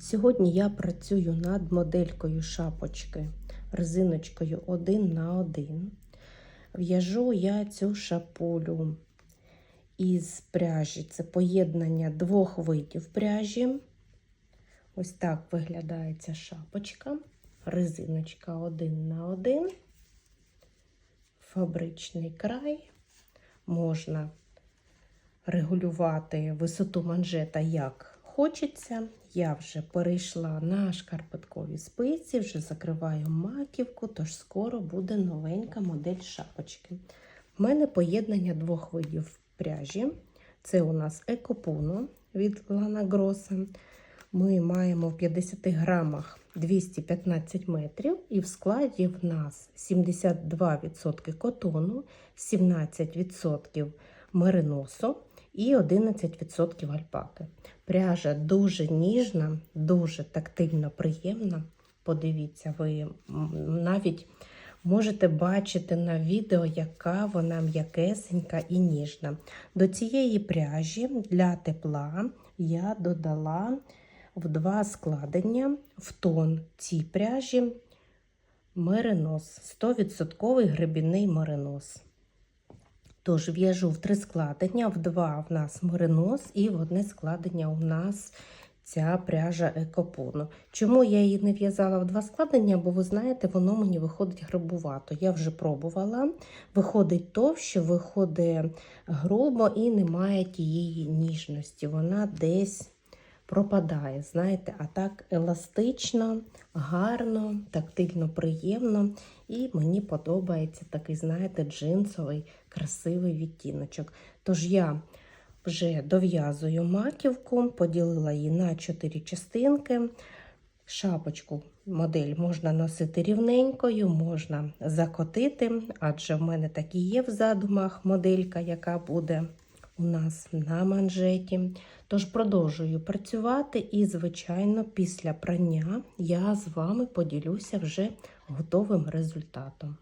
Сьогодні я працюю над моделькою шапочки резиночкою 1 на 1. В'яжу я цю шапулю із пряжі. Це поєднання двох видів пряжі. Ось так виглядає ця шапочка. Резиночка 1 на 1. Фабричний край. Можна регулювати висоту манжета як хочеться. Я вже перейшла на шкарпеткові спиці, вже закриваю маківку, тож скоро буде новенька модель шапочки. У мене поєднання двох видів пряжі. Це у нас екопуно від Лана Гроса. Ми маємо в 50 грамах 215 метрів, і в складі в нас 72% котону, 17% мериносу і 11% альпаки. Пряжа дуже ніжна, дуже тактильно приємна. Подивіться, ви навіть можете бачити на відео, яка вона м'якесенька і ніжна. До цієї пряжі для тепла я додала в два складення в тон цій пряжі меринос, 100% гребінний меринос. Тож в'яжу в три складення, в два в нас меринос і в одне складення у нас ця пряжа екопону. Чому я її не в'язала в два складення? Бо ви знаєте, воно мені виходить грубувато. Я вже пробувала. Виходить товще, виходить грубо і немає тієї ніжності. Вона десь пропадає, знаєте, а так еластично, гарно, тактильно приємно. І мені подобається такий, знаєте, джинсовий, красивий відтіночок. Тож я вже дов'язую маківку, поділила її на 4 частинки. Шапочку модель можна носити рівненькою, можна закотити, адже в мене так і є в задумах моделька, яка буде у нас на манжеті. Тож продовжую працювати, і, звичайно, після прання я з вами поділюся вже готовим результатом.